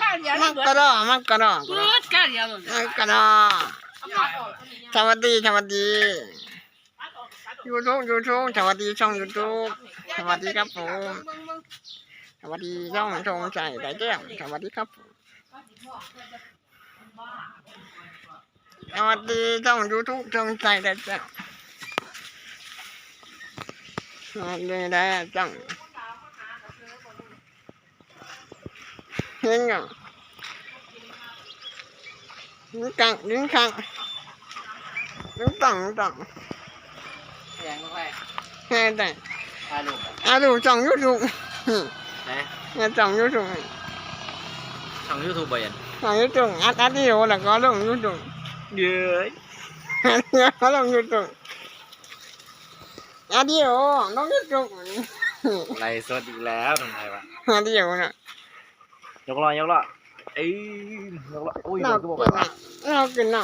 ข้าวเดียวมักกระดอมักกระดอเบิดข้าวเดียวเลยมักกระดอสวัสดีสวัสดียูทูบยูทูบสวัสดีช่องยูทูบสวัสดีครับผมสวัสดีช่องชงใจได้แก้วสวัสดีครับผมสวัสดีช่องยูทูบชงใจได้แก้วสวัสดีได้จังเห็ นยังนี่กังนี่กังนี่ตังนี่ตังยังไม่แค่แต่อาลูกอาดูช่องยูทูบนะเนี่ยช่องยูทูบช่องยูทูบบ่ยันช่องยูทูบอัดอัดวิดีโอแล้วก็ลงยูทูบเย้ยก็ลงยูทูบอัดวิดีโอลงยูทูบไลฟ์สดอีกแล้วทำไมวะอัดวิดีโอน่ะ ยกล้อยกล้อเอ้ยยกล้ออุ้ยเราก็บอกกินว่าน่ะเรากินน่ะ